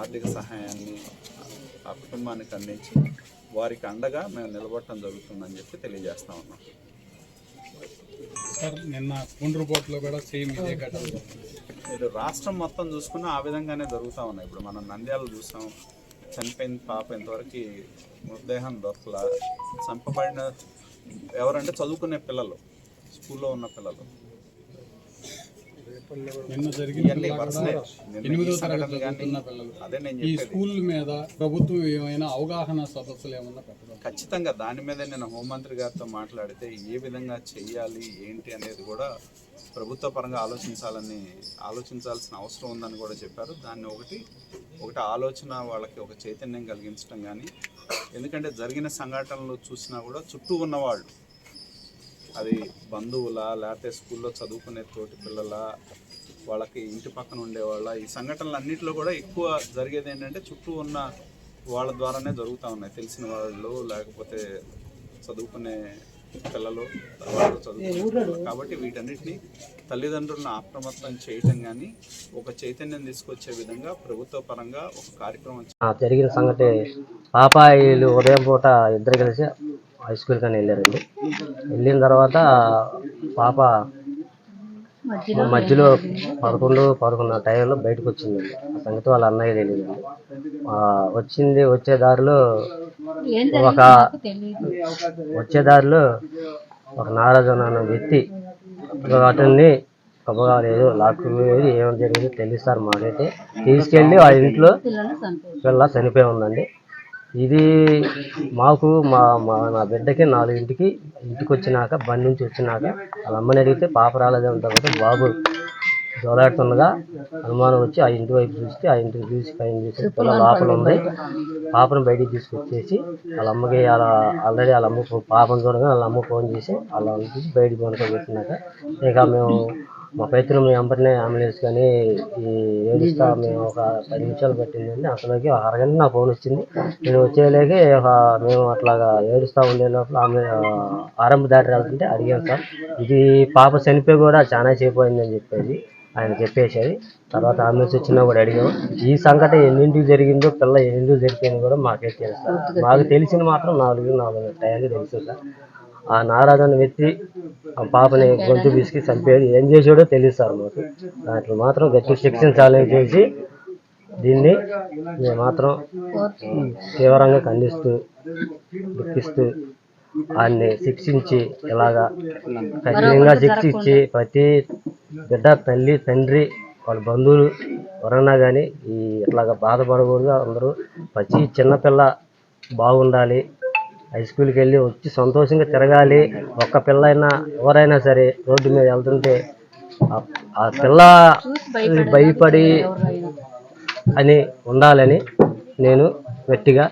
ఆర్థిక సహాయాన్ని ఆ కుటుంబానికి అందించి వారికి అండగా మేము నిలబడటం జరుగుతుందని చెప్పి తెలియజేస్తా ఉన్నాం. సార్ నిన్న గుండ్రుపోట్లో కూడా సేమ్ ఇదే ఘటన. మీరు రాష్ట్రం మొత్తం చూసుకున్నా ఆ విధంగానే జరుగుతూ ఉన్నాయి. ఇప్పుడు మనం నంద్యాల చూసాం. చనిపోయిన పాప ఇంతవరకు మృతదేహం దొరకల. చంపబడిన ఎవరంటే చదువుకునే పిల్లలు స్కూల్లో ఉన్న పిల్లలు. ఇవన్నీ ఎనిమిదో తరగతి చదువుతున్న పిల్లలు. అదే నేను ఈ చెప్పేది. స్కూల్ మీద ప్రభుత్వం ఏమైనా అవగాహన సదస్సులు ఏమన్నా పెట్టడం ఖచ్చితంగా దాని మీద నేను హోంమంత్రి గారితో మాట్లాడితే ఏ విధంగా చెయ్యాలి ఏంటి అనేది కూడా ప్రభుత్వ పరంగా ఆలోచించాలని ఆలోచించాల్సిన అవసరం ఉందని కూడా చెప్పారు. దాన్ని ఒకటి ఒకటి ఆలోచన వాళ్ళకి ఒక చైతన్యం కలిగించడం కానీ ఎందుకంటే జరిగిన సంఘటనలు చూసినా కూడా చుట్టూ ఉన్నవాళ్ళు అది బంధువుల లేకపోతే స్కూల్లో చదువుకునే తోటి పిల్లల వాళ్ళకి ఇంటి పక్కన ఉండేవాళ్ళ ఈ సంఘటనలు అన్నింటిలో కూడా ఎక్కువ జరిగేది ఏంటంటే చుట్టూ ఉన్న వాళ్ళ ద్వారానే జరుగుతూ ఉన్నాయి. తెలిసిన వాళ్ళు లేకపోతే చదువుకునే పిల్లలు వాళ్ళు చదువుకుంటారు కాబట్టి వీటన్నిటిని తల్లిదండ్రులను అప్రమత్తం చేయటం కానీ ఒక చైతన్యం తీసుకొచ్చే విధంగా ప్రభుత్వ పరంగా ఒక కార్యక్రమం జరిగిన సంగతి పాపాయిలు ఉదయం పూట ఇద్దరు కలిసి హై స్కూల్ కానీ వెళ్ళారండి. వెళ్ళిన తర్వాత పాప మధ్యలో? పదకొండు పదకొండు టైంలో బయటకు వచ్చిందండి ఆ సంగతి వాళ్ళ అన్నయ్య తెలియదు. వచ్చింది వచ్చే దారిలో ఒక వచ్చే దారిలో ఒక నారాజు అన్న వ్యక్తి అతన్ని కబ్బగా లేదు లాక్కుపోయేది ఏమైనా జరిగింది తెలియదు సార్ మాకైతే. తీసుకెళ్ళి వాళ్ళ ఇంట్లో పిల్ల చనిపోయి ఉందండి. ఇది మాకు మా మా నా బిడ్డకి నాలుగింటికి ఇంటికి వచ్చినాక బండి నుంచి వచ్చినాక వాళ్ళ అమ్మని అడిగితే పాప రాలేదని తర్వాత బాబు జోలాడుతుండగా అనుమానం వచ్చి ఆ ఇంటి వైపు చూస్తే ఆ ఇంటికి చూసి పైన చూసి లోపల ఉంది. పాపను బయటికి తీసుకొచ్చేసి వాళ్ళ అమ్మకి వాళ్ళ ఆల్రెడీ వాళ్ళ అమ్మ పాపను చూడగా వాళ్ళ అమ్మ ఫోన్ చేసి వాళ్ళ చూసి బయటికి పనుకోబెట్టినాక ఇక మేము మా పైతులు మీ అంబులెన్స్ కానీ ఈ ఏడుస్తా మేము ఒక పది నిమిషాలు పట్టిందండి. అతనికి ఒక అరగంట నా ఫోన్ వచ్చింది. నేను వచ్చేలాగే మేము అట్లాగా ఏడుస్తూ ఉండే లోపల ఆమె ఆరంభ దాటి వెళ్తుంటే అడిగాను సార్. ఇది పాప చనిపోయి కూడా చాలా సేపు చెప్పేది. ఆయన చెప్పేసేది. తర్వాత అంబులెన్స్ వచ్చినా కూడా అడిగాము ఈ సంఘటన ఎన్నింటికి జరిగిందో పిల్ల ఎన్నింటికి జరిగిందో కూడా మాకే తెలుసు మాకు తెలిసిన మాత్రం నాలుగు నాలుగు టైంకి తెలుసు సార్. ఆ నారాజన్న వ్యక్తి ఆ పాపని గొంతు పిసికి చంపేది ఏం చేసాడో తెలియదు సార్ మాకు. దాంట్లో మాత్రం గట్టి శిక్షించాలని చేసి దీన్ని మేము మాత్రం తీవ్రంగా ఖండిస్తూ దుఃఖిస్తూ ఆయన్ని శిక్షించి ఇలాగా కఠినంగా శిక్షించి ప్రతి బిడ్డ తల్లి తండ్రి వాళ్ళ బంధువులు ఎవరన్నా కానీ ఈ ఇట్లాగా బాధపడకూడదు. అందరూ ప్రతి చిన్నపిల్ల బాగుండాలి. హై స్కూల్కి వెళ్ళి వచ్చి సంతోషంగా తిరగాలి. ఒక్క పిల్ల అయినా ఎవరైనా సరే రోడ్డు మీద వెళ్తుంటే ఆ- పిల్ల భయపడి అని ఉండాలని నేను గట్టిగా